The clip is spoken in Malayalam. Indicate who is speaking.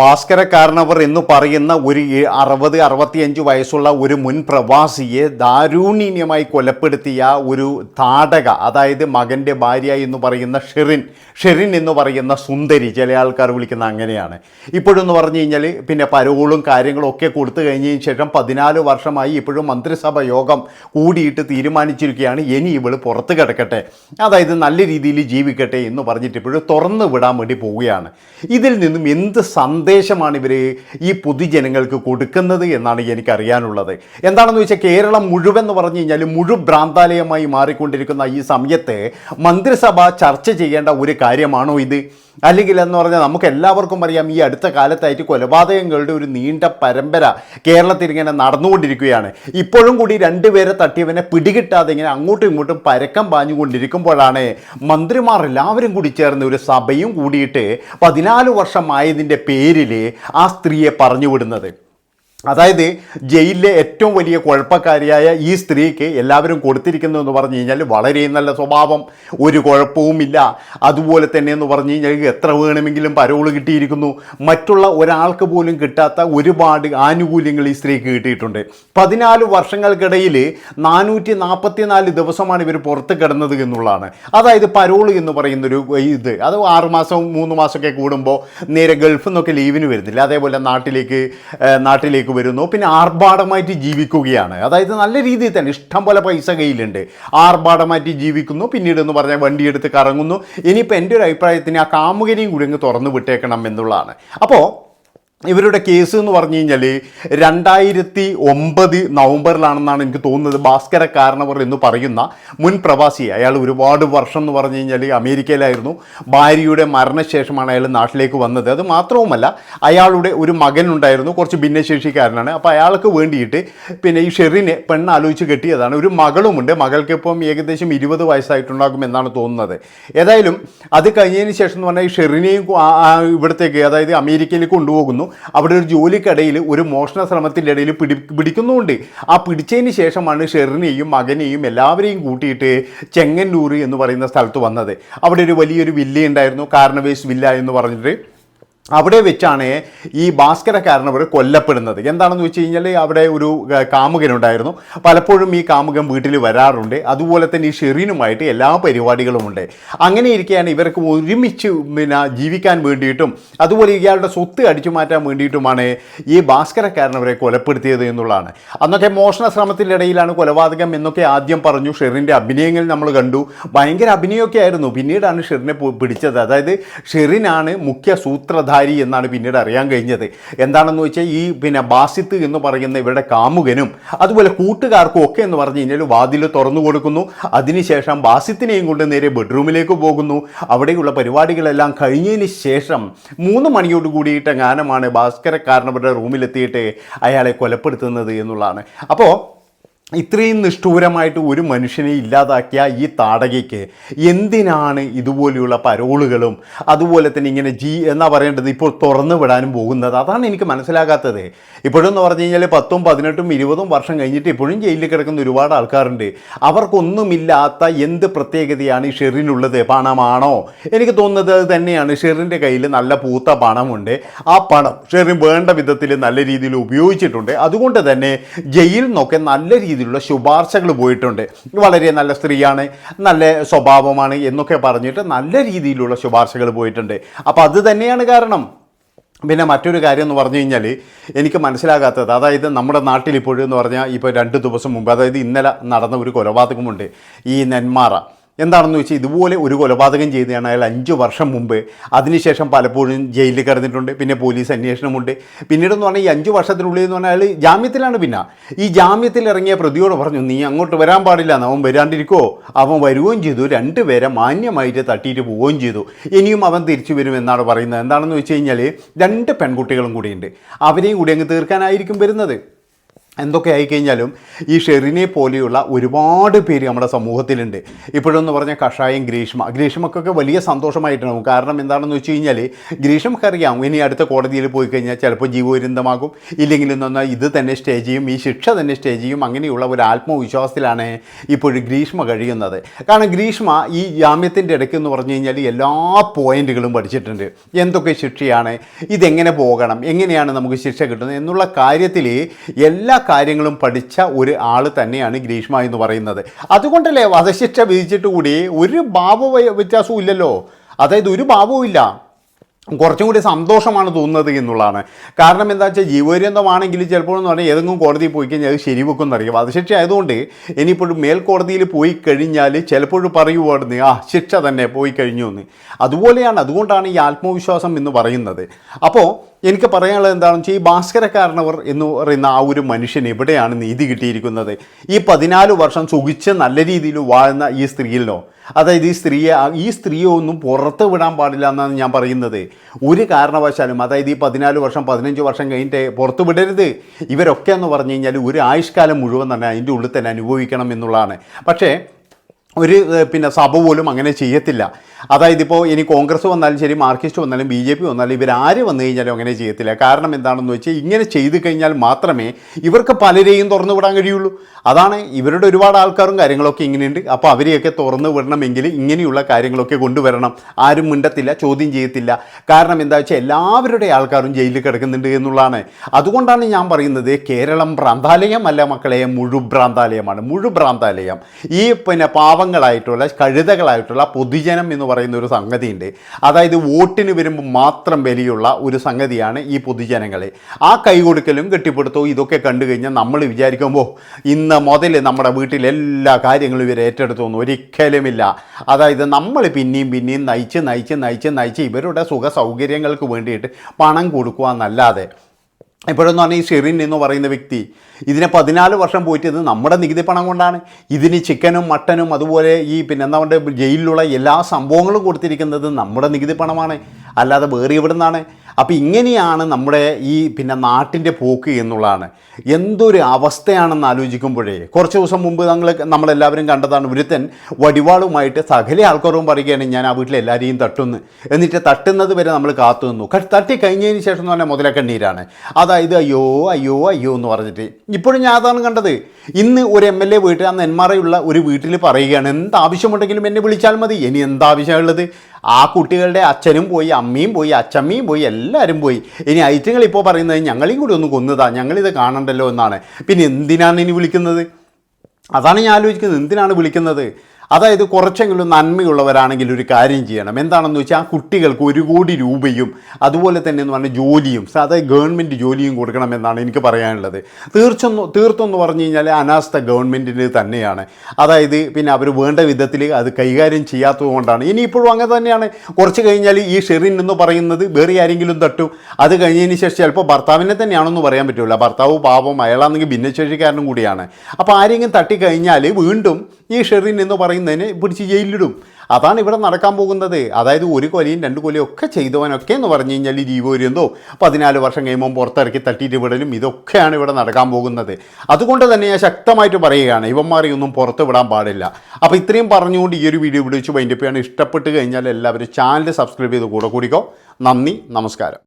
Speaker 1: ഭാസ്കരക്കാരനവർ എന്ന് പറയുന്ന ഒരു അറുപത് അറുപത്തിയഞ്ച് വയസ്സുള്ള ഒരു മുൻ പ്രവാസിയെ ദാരുണീയമായി കൊലപ്പെടുത്തിയ ഒരു താടക അതായത് മകന്റെ ഭാര്യ എന്ന് പറയുന്ന ഷെറിൻ ഷെറിൻ എന്ന് പറയുന്ന സുന്ദരി ചില ആൾക്കാർ വിളിക്കുന്ന അങ്ങനെയാണ്. ഇപ്പോഴെന്ന് പറഞ്ഞു കഴിഞ്ഞാൽ പിന്നെ പരോളും കാര്യങ്ങളും ഒക്കെ കൊടുത്തു കഴിഞ്ഞതിന് ശേഷം പതിനാല് വർഷമായി ഇപ്പോഴും മന്ത്രിസഭ യോഗം കൂടിയിട്ട് തീരുമാനിച്ചിരിക്കുകയാണ്. ഇനി ഇവൾ പുറത്ത് കിടക്കട്ടെ അതായത് നല്ല രീതിയിൽ ജീവിക്കട്ടെ എന്ന് പറഞ്ഞിട്ട് ഇപ്പോഴും തുറന്നു വിടാൻ വേണ്ടി പോവുകയാണ്. ഇതിൽ നിന്നും എന്ത് സന്ദേശമാണ് ഇവർ ഈ പൊതുജനങ്ങൾക്ക് കൊടുക്കുന്നത് എന്നാണ് എനിക്കറിയാനുള്ളത്. എന്താണെന്ന് വെച്ചാൽ കേരളം മുഴുവൻ എന്ന് പറഞ്ഞു കഴിഞ്ഞാൽ മുഴു ഭ്രാന്താലയമായി മാറിക്കൊണ്ടിരിക്കുന്ന ഈ സമയത്ത് മന്ത്രിസഭ ചർച്ച ചെയ്യേണ്ട ഒരു കാര്യമാണോ ഇത്? അല്ലെങ്കിൽ എന്ന് പറഞ്ഞാൽ നമുക്ക് എല്ലാവർക്കും അറിയാം ഈ അടുത്ത കാലത്തായിട്ട് കൊലപാതകങ്ങളുടെ ഒരു നീണ്ട പരമ്പര കേരളത്തിൽ ഇങ്ങനെ നടന്നുകൊണ്ടിരിക്കുകയാണ്. ഇപ്പോഴും കൂടി രണ്ടുപേരെ തട്ടിയവനെ പിടികിട്ടാതെ ഇങ്ങനെ അങ്ങോട്ടും ഇങ്ങോട്ടും പരക്കം പാഞ്ഞുകൊണ്ടിരിക്കുമ്പോഴാണ് മന്ത്രിമാർ എല്ലാവരും കൂടി ചേർന്ന് ഒരു സഭയും കൂടിയിട്ട് പതിനാല് വർഷമായതിന്റെ പേരിൽ ആ സ്ത്രീയെ പറഞ്ഞു വിടുന്നത്. അതായത് ജയിലിലെ ഏറ്റവും വലിയ കുഴപ്പക്കാരിയായ ഈ സ്ത്രീക്ക് എല്ലാവരും കൊടുത്തിരിക്കുന്നു എന്ന് പറഞ്ഞു കഴിഞ്ഞാൽ വളരെ നല്ല സ്വഭാവം. ഒരു കുഴപ്പവുമില്ല അതുപോലെ തന്നെ എന്ന് പറഞ്ഞു കഴിഞ്ഞാൽ എത്ര വേണമെങ്കിലും പരോൾ കിട്ടിയിരിക്കുന്നു. മറ്റുള്ള ഒരാൾക്ക് പോലും കിട്ടാത്ത ഒരുപാട് ആനുകൂല്യങ്ങൾ ഈ സ്ത്രീക്ക് കിട്ടിയിട്ടുണ്ട്. പതിനാല് വർഷങ്ങൾക്കിടയിൽ നാനൂറ്റി നാൽപ്പത്തിനാല് ദിവസമാണ് ഇവർ പുറത്ത് കിടന്നത് എന്നുള്ളതാണ്. അതായത് പരോൾ എന്ന് പറയുന്നൊരു ഇത്. അത് ആറുമാസം മൂന്ന് മാസമൊക്കെ കൂടുമ്പോൾ നേരെ ഗൾഫിൽ നിന്നൊക്കെ ലീവിന് വരുന്നില്ല. അതേപോലെ നാട്ടിലേക്ക് നാട്ടിലേക്ക് വരുന്നു. പിന്നെ ആർഭാടമായിട്ട് ജീവിക്കുകയാണ്. അതായത് നല്ല രീതിയിൽ തന്നെ ഇഷ്ടം പോലെ പൈസ കയ്യിലുണ്ട്. ആർഭാടമായിട്ട് ജീവിക്കുന്നു. പിന്നീട് എന്ന് പറഞ്ഞാൽ വണ്ടി എടുത്ത് കറങ്ങുന്നു. ഇനിയിപ്പോൾ എന്റെ ഒരു അഭിപ്രായത്തിന് ആ കാമുകനെയും കൂടി അങ്ങ് തുറന്നു വിട്ടേക്കണം എന്നുള്ളതാണ്. അപ്പോൾ ഇവരുടെ കേസ് എന്ന് പറഞ്ഞു കഴിഞ്ഞാൽ രണ്ടായിരത്തി ഒമ്പത് നവംബറിലാണെന്നാണ് എനിക്ക് തോന്നുന്നത്. ഭാസ്കര കാരണവർ എന്ന് പറയുന്ന മുൻ പ്രവാസി. അയാൾ ഒരുപാട് വർഷം എന്ന് പറഞ്ഞു കഴിഞ്ഞാൽ അമേരിക്കയിലായിരുന്നു. ഭാര്യയുടെ മരണശേഷമാണ് അയാൾ നാട്ടിലേക്ക് വന്നത്. അത് മാത്രവുമല്ല അയാളുടെ ഒരു മകനുണ്ടായിരുന്നു കുറച്ച് ഭിന്നശേഷിക്കാരനാണ്. അപ്പോൾ അയാൾക്ക് വേണ്ടിയിട്ട് പിന്നെ ഈ ഷെറിനെ പെണ്ണ് ആലോചിച്ച് കെട്ടിയതാണ്. ഒരു മകളുമുണ്ട്. മകൾക്ക് ഇപ്പം ഏകദേശം ഇരുപത് വയസ്സായിട്ടുണ്ടാകും എന്നാണ് തോന്നുന്നത്. ഏതായാലും അത് കഴിഞ്ഞതിന് ശേഷം എന്ന് പറഞ്ഞാൽ ഈ ഷെറിനെയും ഇവിടത്തേക്ക് അതായത് അമേരിക്കയിലേക്ക് കൊണ്ടുപോകുന്നു. അവിടെ ഒരു ജോലിക്കിടയിൽ ഒരു മോഷണ ശ്രമത്തിന്റെ ഇടയിൽ പിടി പിടിക്കുന്നുമുണ്ട് ആ പിടിച്ചതിന് ശേഷമാണ് ഷെറിനെയും മകനെയും എല്ലാവരെയും കൂട്ടിയിട്ട് ചെങ്ങന്നൂർ എന്ന് പറയുന്ന സ്ഥലത്ത് വന്നത്. അവിടെ ഒരു വലിയൊരു വില്ല ഉണ്ടായിരുന്നു കാർണവേസ് വില്ല എന്ന് പറഞ്ഞിട്ട്. അവിടെ വെച്ചാണ് ഈ ഭാസ്കരക്കാരനവർ കൊല്ലപ്പെടുന്നത്. എന്താണെന്ന് വെച്ച് കഴിഞ്ഞാൽ അവിടെ ഒരു കാമുകനുണ്ടായിരുന്നു. പലപ്പോഴും ഈ കാമുകൻ വീട്ടിൽ വരാറുണ്ട്. അതുപോലെ തന്നെ ഈ ഷെറീനുമായിട്ട് എല്ലാ പരിപാടികളുമുണ്ട്. അങ്ങനെ ഇരിക്കുകയാണ് ഇവർക്ക് ഒരുമിച്ച് പിന്നെ ജീവിക്കാൻ വേണ്ടിയിട്ടും അതുപോലെ ഇയാളുടെ സ്വത്ത് അടിച്ചു മാറ്റാൻ വേണ്ടിയിട്ടുമാണ് ഈ ഭാസ്കരക്കാരനവരെ കൊലപ്പെടുത്തിയത് എന്നുള്ളതാണ്. അന്നൊക്കെ മോഷണ ശ്രമത്തിന്റെ ഇടയിലാണ് കൊലപാതകം എന്നൊക്കെ ആദ്യം പറഞ്ഞു. ഷെറിന്റെ അഭിനയങ്ങൾ നമ്മൾ കണ്ടു. ഭയങ്കര അഭിനയമൊക്കെ ആയിരുന്നു. പിന്നീടാണ് ഷെറിനെ പിടിച്ചത്. അതായത് ഷെറിനാണ് മുഖ്യ സൂത്രധാരി എന്നാണ് പിന്നീട് അറിയാൻ കഴിഞ്ഞത്. എന്താണെന്ന് വെച്ചാൽ ഈ പിന്നെ ബാസിത്ത് എന്ന് പറയുന്ന ഇവരുടെ കാമുകനും അതുപോലെ കൂട്ടുകാർക്കും ഒക്കെ എന്ന് പറഞ്ഞു കഴിഞ്ഞാൽ വാതിൽ തുറന്നു കൊടുക്കുന്നു. അതിനുശേഷം ബാസിത്തിനെയും കൊണ്ട് നേരെ ബെഡ്റൂമിലേക്ക് പോകുന്നു. അവിടെയുള്ള പരിപാടികളെല്ലാം കഴിഞ്ഞതിന് ശേഷം മൂന്ന് മണിയോട് കൂടിയിട്ട് ഗാനമാണ് ഭാസ്കരക്കാരനവരുടെ റൂമിലെത്തിയിട്ട് അയാളെ കൊലപ്പെടുത്തുന്നത് എന്നുള്ളതാണ്. അപ്പോൾ ഇത്രയും നിഷ്ഠൂരമായിട്ട് ഒരു മനുഷ്യനെ ഇല്ലാതാക്കിയ ഈ താടകയ്ക്ക് എന്തിനാണ് ഇതുപോലെയുള്ള പരോളുകളും അതുപോലെ തന്നെ ഇങ്ങനെ ജി എന്നാ പറയേണ്ടത് ഇപ്പോൾ തുറന്നു വിടാനും പോകുന്നത്? അതാണ് എനിക്ക് മനസ്സിലാകാത്തത്. ഇപ്പോഴെന്ന് പറഞ്ഞു കഴിഞ്ഞാൽ പത്തും പതിനെട്ടും ഇരുപതും വർഷം കഴിഞ്ഞിട്ട് ഇപ്പോഴും ജയിലിൽ കിടക്കുന്ന ഒരുപാട് ആൾക്കാരുണ്ട്. അവർക്കൊന്നുമില്ലാത്ത എന്ത് പ്രത്യേകതയാണ് ഈ ഷെറിനുള്ളത് പണമാണോ? എനിക്ക് തോന്നുന്നത് അത് തന്നെയാണ്. ഷെറിന്റെ കയ്യിൽ നല്ല പൂത്ത പണമുണ്ട്. ആ പണം ഷെറിൻ വേണ്ട വിധത്തിൽ നല്ല രീതിയിൽ ഉപയോഗിച്ചിട്ടുണ്ട്. അതുകൊണ്ട് തന്നെ ജയിലിൽ നിന്നൊക്കെ നല്ല രീതിയിലുള്ള ശുപാർശകൾ പോയിട്ടുണ്ട്. വളരെ നല്ല സ്ത്രീയാണ് നല്ല സ്വഭാവമാണ് എന്നൊക്കെ പറഞ്ഞിട്ട് നല്ല രീതിയിലുള്ള ശുപാർശകൾ പോയിട്ടുണ്ട്. അപ്പോൾ അത് തന്നെയാണ് കാരണം. പിന്നെ മറ്റൊരു കാര്യം എന്ന് പറഞ്ഞു കഴിഞ്ഞാൽ എനിക്ക് മനസ്സിലാകാത്തത് അതായത് നമ്മുടെ നാട്ടിൽ ഇപ്പോഴെന്ന് പറഞ്ഞാൽ ഇപ്പോൾ രണ്ട് ദിവസം മുമ്പ് അതായത് ഇന്നലെ നടന്ന ഒരു കൊലപാതകമുണ്ട്. ഈ നെന്മാറ. എന്താണെന്ന് വെച്ചാൽ ഇതുപോലെ ഒരു കൊലപാതകം ചെയ്തതാണ് അയാൾ അഞ്ച് വർഷം മുമ്പ്. അതിനുശേഷം പലപ്പോഴും ജയിലിൽ കിടന്നിട്ടുണ്ട്. പിന്നെ പോലീസ് അന്വേഷണമുണ്ട്. പിന്നീടെന്ന് പറഞ്ഞാൽ ഈ അഞ്ച് വർഷത്തിനുള്ളിൽ എന്ന് പറഞ്ഞാൽ അയാൾ ജാമ്യത്തിലാണ് പിന്നെ. ഈ ജാമ്യത്തിൽ ഇറങ്ങിയ പ്രതിയോട് പറഞ്ഞു നീ അങ്ങോട്ട് വരാൻ പാടില്ല. അവൻ വരാണ്ടിരിക്കോ. അവൻ വരുകയും ചെയ്തു. രണ്ടുപേരെ മാന്യമായിട്ട് തട്ടിയിട്ട് പോവുകയും ചെയ്തു. ഇനിയും അവൻ തിരിച്ചു വരും എന്നാണ് പറയുന്നത്. എന്താണെന്ന് വെച്ച് കഴിഞ്ഞാൽ രണ്ട് പെൺകുട്ടികളും കൂടിയുണ്ട്. അവരെയും കൂടി അങ്ങ് തീർക്കാനായിരിക്കും വരുന്നത്. എന്തൊക്കെ ആയിക്കഴിഞ്ഞാലും ഈ ഷെറിനെ പോലെയുള്ള ഒരുപാട് പേര് നമ്മുടെ സമൂഹത്തിലുണ്ട്. ഇപ്പോഴെന്ന് പറഞ്ഞാൽ കഷായം ഗ്രീഷ്മ. ഗ്രീഷ്മക്കൊക്കെ വലിയ സന്തോഷമായിട്ടുണ്ടാവും കാരണം എന്താണെന്ന് വെച്ച് കഴിഞ്ഞാൽ ഗ്രീഷ്മക്കറിയാം ഇനി അടുത്ത കോടതിയിൽ പോയി കഴിഞ്ഞാൽ ചിലപ്പോൾ ജീവപര്യന്തമാകും ഇല്ലെങ്കിൽ എന്നാൽ ഇത് തന്നെ സ്റ്റേ ചെയ്യും ഈ ശിക്ഷ തന്നെ സ്റ്റേ ചെയ്യും. അങ്ങനെയുള്ള ഒരു ആത്മവിശ്വാസത്തിലാണ് ഇപ്പോഴും ഗ്രീഷ്മ കഴിയുന്നത്. കാരണം ഗ്രീഷ്മ ഈ ജാമ്യത്തിന്റെ ഇടയ്ക്ക് എന്ന് പറഞ്ഞു കഴിഞ്ഞാൽ എല്ലാ പോയിന്റുകളും പഠിച്ചിട്ടുണ്ട്. എന്തൊക്കെ ശിക്ഷയാണ് ഇതെങ്ങനെ പോകണം എങ്ങനെയാണ് നമുക്ക് ശിക്ഷ കിട്ടുന്നത് എന്നുള്ള കാര്യത്തിൽ എല്ലാ കാര്യങ്ങളും പഠിച്ച ഒരു ആൾ തന്നെയാണ് ഗ്രീഷ്മ എന്ന് പറയുന്നത്. അതുകൊണ്ടല്ലേ വധശിക്ഷ വിധിച്ചിട്ട് കൂടി ഒരു ഭാവ വ്യത്യാസവും ഇല്ലല്ലോ? അതായത് ഒരു ഭാവവും ഇല്ല. കുറച്ചും കൂടി സന്തോഷമാണ് തോന്നുന്നത് എന്നുള്ളതാണ്. കാരണം എന്താ വെച്ചാൽ ജീവപര്യന്തമാണെങ്കിൽ ചിലപ്പോൾ എന്ന് പറഞ്ഞാൽ ഏതെങ്കിലും കോടതിയിൽ പോയി കഴിഞ്ഞാൽ അത് ശരിവെക്കും എന്നറിയാം വധശിക്ഷ ആയതുകൊണ്ട് ഇനിയിപ്പോഴും മേൽക്കോടതിയിൽ പോയി കഴിഞ്ഞാൽ ചിലപ്പോഴും പറയുവായിരുന്നു ആ ശിക്ഷ തന്നെ പോയി കഴിഞ്ഞു എന്ന്. അതുപോലെയാണ് അതുകൊണ്ടാണ് ഈ ആത്മവിശ്വാസം എന്ന് പറയുന്നത്. അപ്പോൾ എനിക്ക് പറയാനുള്ളത് എന്താണെന്ന് വെച്ചാൽ ഈ ഭാസ്കരക്കാരനവർ എന്ന് പറയുന്ന ആ ഒരു മനുഷ്യൻ എവിടെയാണ് നീതി കിട്ടിയിരിക്കുന്നത്? ഈ പതിനാല് വർഷം സുഖിച്ച് നല്ല രീതിയിൽ വാഴുന്ന ഈ സ്ത്രീയിലോ അതായത് ഈ സ്ത്രീയെ ഈ സ്ത്രീയെ ഒന്നും പുറത്ത് വിടാൻ പാടില്ല എന്നാണ് ഞാൻ പറയുന്നത്. ഒരു കാരണവശാലും അതായത് ഈ പതിനാല് വർഷം പതിനഞ്ച് വർഷം കഴിഞ്ഞിട്ട് പുറത്ത് വിടരുത്. ഇവരൊക്കെ എന്ന് പറഞ്ഞു കഴിഞ്ഞാൽ ഒരു ആയുഷ്കാലം മുഴുവൻ തന്നെ അതിന്റെ ഉള്ളിൽ തന്നെ അനുഭവിക്കണം എന്നുള്ളതാണ്. പക്ഷേ ഒരു പിന്നെ സഭ പോലും അങ്ങനെ ചെയ്യത്തില്ല. അതായത് ഇപ്പോൾ ഇനി കോൺഗ്രസ് വന്നാലും ശരി മാർക്സിസ്റ്റ് വന്നാലും ബി ജെ പി വന്നാലും ഇവരാര് വന്നു കഴിഞ്ഞാലും അങ്ങനെ ചെയ്യത്തില്ല. കാരണം എന്താണെന്ന് വെച്ചാൽ ഇങ്ങനെ ചെയ്തു കഴിഞ്ഞാൽ മാത്രമേ ഇവർക്ക് പലരെയും തുറന്നു വിടാൻ കഴിയുള്ളൂ. അതാണ് ഇവരുടെ ഒരുപാട് ആൾക്കാരും കാര്യങ്ങളൊക്കെ ഇങ്ങനെയുണ്ട്. അപ്പോൾ അവരെയൊക്കെ തുറന്നു വിടണമെങ്കിൽ ഇങ്ങനെയുള്ള കാര്യങ്ങളൊക്കെ കൊണ്ടുവരണം. ആരും മിണ്ടത്തില്ല ചോദ്യം ചെയ്യത്തില്ല. കാരണം എന്താ വെച്ചാൽ എല്ലാവരുടെ ആൾക്കാരും ജയിലിൽ കിടക്കുന്നുണ്ട് എന്നുള്ളതാണ്. അതുകൊണ്ടാണ് ഞാൻ പറയുന്നത് കേരളം ഭ്രാന്താലയമല്ല മക്കളെ മുഴുഭ്രാന്താലയമാണ് മുഴുഭ്രാന്താലയം ഈ പിന്നെ പാവങ്ങളായിട്ടുള്ള കഴുതകളായിട്ടുള്ള പൊതുജനം എന്ന് പറയുന്ന ഒരു സംഗതിയുണ്ട്. അതായത് വോട്ടിന് വരുമ്പോൾ മാത്രം വിലയുള്ള ഒരു സംഗതിയാണ് ഈ പൊതുജനങ്ങളെ. ആ കൈ കൊടുക്കലും കെട്ടിപ്പിടുത്തവും ഇതൊക്കെ കണ്ടു കഴിഞ്ഞാൽ നമ്മൾ വിചാരിക്കുമ്പോൾ ഇന്ന് മുതൽ നമ്മുടെ വീട്ടിൽ എല്ലാ കാര്യങ്ങളും ഇവർ ഏറ്റെടുത്തൊന്നും ഒരിക്കലുമില്ല. അതായത് നമ്മൾ പിന്നെയും പിന്നെയും നയിച്ച് നയിച്ച് നയിച്ച് നയിച്ച് ഇവരുടെ സുഖ സൗകര്യങ്ങൾക്ക് വേണ്ടിയിട്ട് പണം കൊടുക്കുക എന്നല്ലാതെ ഇപ്പോഴെന്ന് പറഞ്ഞാൽ ഈ ഷെറിൻ എന്ന് പറയുന്ന വ്യക്തി ഇതിനെ പതിനാല് വർഷം പോയിട്ടത് നമ്മുടെ നികുതി പണം കൊണ്ടാണ്. ഇതിന് ചിക്കനും മട്ടനും അതുപോലെ ഈ പിന്നെ എന്താ പറയുക ജയിലിലുള്ള എല്ലാ സംഭവങ്ങളും കൊടുത്തിരിക്കുന്നത് നമ്മുടെ നികുതി പണമാണ്. അല്ലാതെ വേറെ എവിടെ നിന്നാണ് അപ്പോൾ ഇങ്ങനെയാണ് നമ്മുടെ ഈ പിന്നെ നാട്ടിന്റെ പോക്ക് എന്നുള്ളതാണ്. എന്തൊരു അവസ്ഥയാണെന്ന് ആലോചിക്കുമ്പോഴേ കുറച്ച് ദിവസം മുമ്പ് ഞങ്ങൾ നമ്മളെല്ലാവരും കണ്ടതാണ് ഒരുത്തൻ വടിവാളുമായിട്ട് സകല ആൾക്കാരും പറയുകയാണ് ഞാൻ ആ വീട്ടിലെ എല്ലാവരെയും തട്ടുന്നു. എന്നിട്ട് തട്ടുന്നത് വരെ നമ്മൾ കാത്തു നിന്നു. തട്ടി കഴിഞ്ഞതിന് ശേഷം എന്ന് പറഞ്ഞാൽ മുതലക്കണ്ണീരാണ് അതായത് അയ്യോ അയ്യോ അയ്യോ എന്ന് പറഞ്ഞിട്ട്. ഇപ്പോഴും ഞാൻ അതാണ് കണ്ടത്. ഇന്ന് ഒരു എം എൽ എ വീട്ടിൽ അന്ന് എന്മാറയുള്ള ഒരു വീട്ടിൽ പറയുകയാണ് എന്ത് ആവശ്യമുണ്ടെങ്കിലും എന്നെ വിളിച്ചാൽ മതി. ഇനി എന്താവശ്യമുള്ളത് ആ കുട്ടികളുടെ അച്ഛനും പോയി അമ്മയും പോയി അച്ചമ്മയും പോയി എല്ലാവരും പോയി. ഇനി ഐറ്റങ്ങൾ ഇപ്പോൾ പറയുന്നത് ഞങ്ങളെയും കൂടി ഒന്ന് കൊന്നതാ ഞങ്ങളിത് കാണണ്ടല്ലോ എന്നാണ്. പിന്നെ എന്തിനാണ് ഇനി വിളിക്കുന്നത്? അതാണ് ഞാൻ ആലോചിക്കുന്നത്. എന്തിനാണ് വിളിക്കുന്നത്? അതായത് കുറച്ചെങ്കിലും നന്മയുള്ളവരാണെങ്കിൽ ഒരു കാര്യം ചെയ്യണം. എന്താണെന്ന് വെച്ചാൽ ആ കുട്ടികൾക്ക് ഒരു കോടി രൂപയും അതുപോലെ തന്നെ എന്ന് പറഞ്ഞാൽ ജോലിയും അതായത് ഗവൺമെന്റ് ജോലിയും കൊടുക്കണമെന്നാണ് എനിക്ക് പറയാനുള്ളത്. തീർച്ചൊന്ന് തീർത്തെന്ന് പറഞ്ഞു കഴിഞ്ഞാൽ അനാസ്ഥ ഗവൺമെന്റിന് തന്നെയാണ്. അതായത് പിന്നെ അവർ വേണ്ട വിധത്തിൽ അത് കൈകാര്യം ചെയ്യാത്തത് കൊണ്ടാണ്. ഇനിയിപ്പോഴും അങ്ങനെ തന്നെയാണ്. കുറച്ച് കഴിഞ്ഞാൽ ഈ ഷെറിൻ എന്ന് പറയുന്നത് വേറെ ആരെങ്കിലും തട്ടും. അത് കഴിഞ്ഞതിന് ശേഷം ചിലപ്പോൾ ഭർത്താവിനെ തന്നെയാണെന്ന് പറയാൻ പറ്റില്ല ഭർത്താവ് പാപം അയാളാണെങ്കിൽ ഭിന്നശേഷിക്കാരനും കൂടിയാണ്. അപ്പോൾ ആരെങ്കിലും തട്ടിക്കഴിഞ്ഞാൽ വീണ്ടും ഈ ഷെറിൻ എന്ന് പറയുന്നതിനെ പിടിച്ച് ജയിലിലിടും. അതാണ് ഇവിടെ നടക്കാൻ പോകുന്നത്. അതായത് ഒരു കൊലയും രണ്ട് കൊലയും ഒക്കെ ചെയ്തവനൊക്കെ എന്ന് പറഞ്ഞു കഴിഞ്ഞാൽ ജീവപര്യന്തോ പതിനാല് വർഷം കഴിയുമ്പോൾ പുറത്തിറക്കി തട്ടിയിട്ട് വിടലും ഇതൊക്കെയാണ് ഇവിടെ നടക്കാൻ പോകുന്നത്. അതുകൊണ്ട് തന്നെ ഞാൻ ശക്തമായിട്ട് പറയുകയാണ് ഇവന്മാരെയൊന്നും പുറത്ത് വിടാൻ പാടില്ല. അപ്പോൾ ഇത്രയും പറഞ്ഞുകൊണ്ട് ഈ ഒരു വീഡിയോ ഇവിടെ വെച്ച് വൈൻഡപ്പ് ചെയ്യാൻ ഇഷ്ടപ്പെട്ട് കഴിഞ്ഞാൽ എല്ലാവരും ചാനൽ സബ്സ്ക്രൈബ് ചെയ്ത് കൂടെ കൂടിക്കോ. നന്ദി നമസ്കാരം.